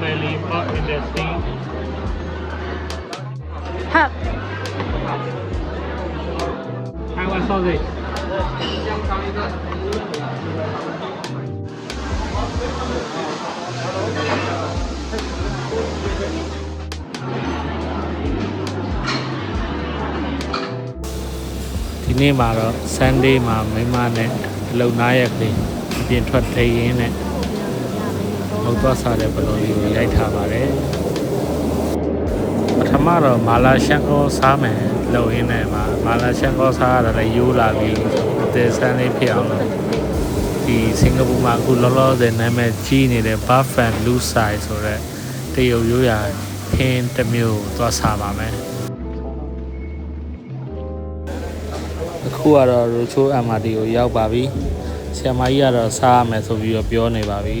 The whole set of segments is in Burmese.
Melima Industries. Hả? Hai quan sau gì? Thì nay mà rồi Sunday mà mấy mà này lâu nay rồi thì điện thoại thấy này ပြင်ထွက်ထိရင်းနဲ့ဟောသွားစားတဲ့ဘလော်လေးကိုရိုက်ထားပါတယ်ပထမတော့မာလာရှန်ကောစားမယ်လုံရင်းနဲ့မှာမာလာရှန်ကောစားရတာလည်းရိုးလာပြီအသေးစမ်းလေးဖြစ်အောင်လို့ဒီစင်ကာပူမှာအခုလောလောဆယ်နာမည်ကြီးနေတဲ့ Buff and Blue Side ဆိုတဲ့တရုတ်ရိုးရာခင်းတစ်မျိုးကိုသွားစားပါမယ်အခုကတော့ရိုချိုး MRT ကိုရောက်ပါပြီဆရာမကြီးကတော့စားရမယ်ဆိုပြီးတော့ပြောနေပါပြီ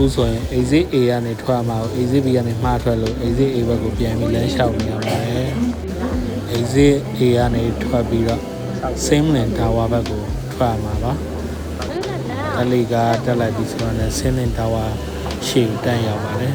အာအခုဆိုရင် exit A ကနေထွက်မှာကို exit B ကနေမှားထွက်လို့ exit A ဘက်ကိုပြန်ပြီးလမ်းလျှောက်နေရပါတယ် exit A ကနေထွက်ပြီးတော့ Simlin Tower ဘက်ကိုထွက်မှာပါအလီကတက်လိုက်ပြီးဆိုတော့လည်းဆင်းလင်တာဝါရှေ့ကိုတန်းရောက်ပါတယ်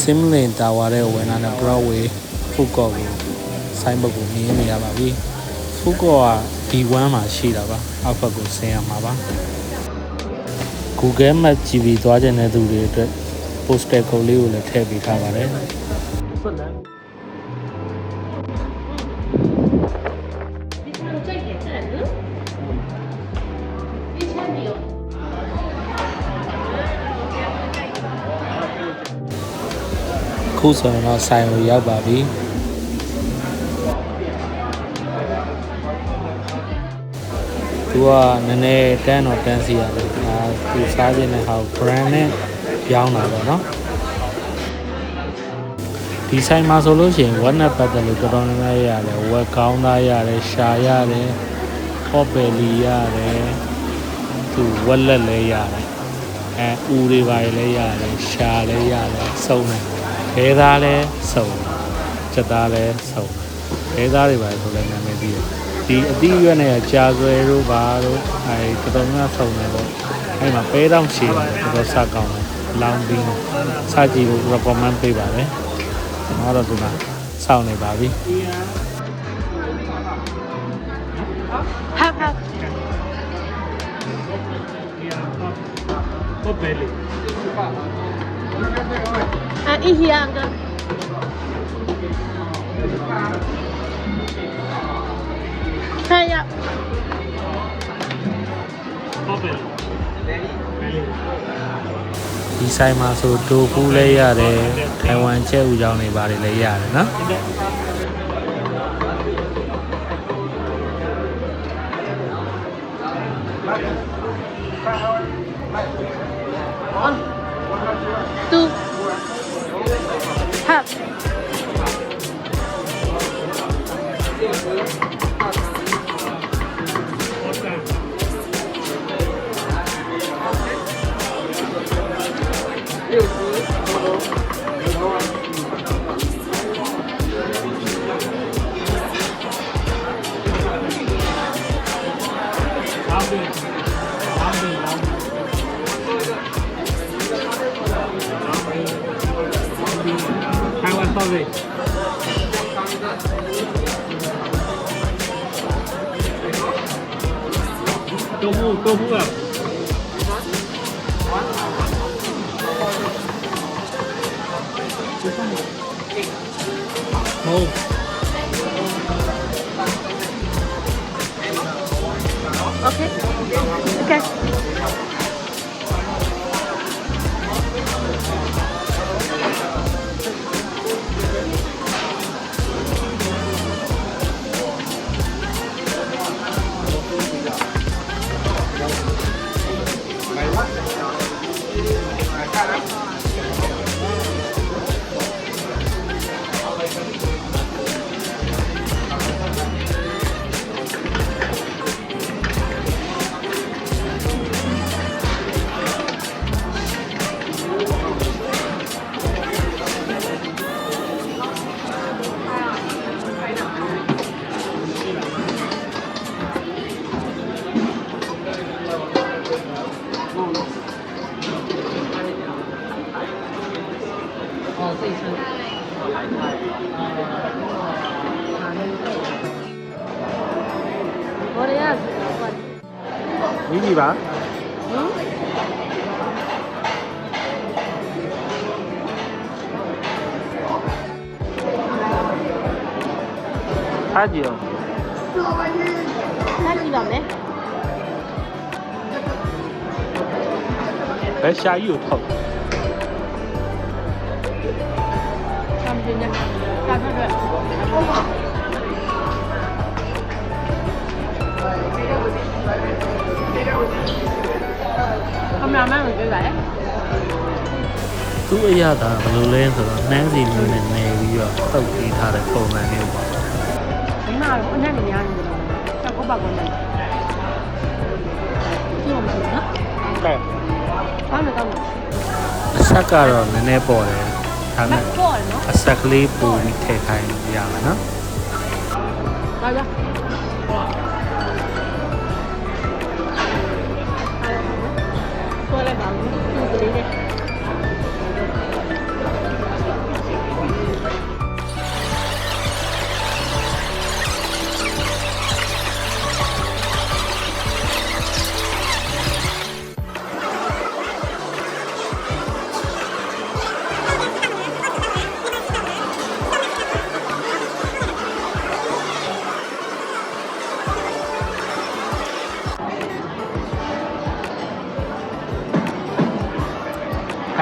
ဆင်းလင်တာဝါတဲ့ဝင်လာတဲ့ Broadway ဖူကော့ကိုဆိုင်းဘုတ်ကိုမြင်နေရပါပြီဖူကော့က B1 မှာရှိတာပါအောက်ဘက်ကိုဆင်းရမှာပါ Google Map ကြည့်ပြီးသွားခြင်းတဲ့သူတွေအတွက် poster code လေးကိုလည်းထည့်ပေးထားပါတယ် ခုဆိုရင်တော့ဆိုင်ကိုရောက်ပါပြီသူကနည်းနည်းတန်းတော့တန်းစီရတယ်ဒါသူစားခြင်းတဲ့ဟာကို brand နဲ့ပြောင်းတာပေါ့နော်ဒီဆိုင်မှာဆိုလို့ရှိရင်ဝက်နဲ့ပတ်သက်လို့တော်တော်များများရတယ်ဝက်ကောင်းသားရတယ်ရှာရတယ်ဟော့ပယ်လီရတယ်သူဝက်လက်လည်းရတယ်အဲဦးတွေပါလည်းရတယ်ရှာလည်းရတယ်စုံတယ် ဘဲသားလည်းစုံတယ်ချက်သားလည်းစုံတယ်ဘဲသားတွေပါဆိုလည်းနာမည်ပြီးတယ်ဒီအသီးရွက်နဲ့ကြာဆွဲတို့ပါတို့အဲတော်တော်များများစုံတယ်ပေါ့အဲမှာပဲတောင်ရှည်တယ်တော်တော်စားကောင်းတယ်လောင်းပြီးစားကြည့်ဖို့ recommend ပေးပါတယ်ကျွန်တော်တော့ဒီမှာစောင့်နေပါပြီဟာဟာ Hot belly. အာအီ ဟီယာကဆာယာ Hot belly. ဒီဆိုင်မှာဆိုတိုဖူးလည်းရတယ်ထိုင်ဝမ်ကျဲဥကြောင်းတွေပါတယ်လည်းရတယ်နော်တူ 六十，五。hungry. Tofu, tofu à? Oh. 哦，自己穿。我的是。你几吧？嗯。好久。好久了没。白虾又痛。 ည့်ပါမယ်ဘယ်ရှာကြီးကိုထောက်ဆမ်ပြင်းနဲ့ကာဖက်ရက်ကင်မရာမန်ကိုပြောပါတယ်သူ့အရသာဘယ်လိုလဲဆိုတော့နှမ်းစီမျိုးနဲ့နေပြီးတော့တုတ်ပြီးထားတဲ့ပုံစံမျိုးပေါ့ဒီမှာတော့အနက်နေများနေတယ်ချက်ကိုပါကောင်းတယ်ကြည့်အောင်နော်ကဲကောင်းတယ်ကောင်းတယ်အဆက်ကတော့နည်းနည်းပေါ်တယ် 하는 아삭리 부밑에 가는 양나 맞아 와 원래 나무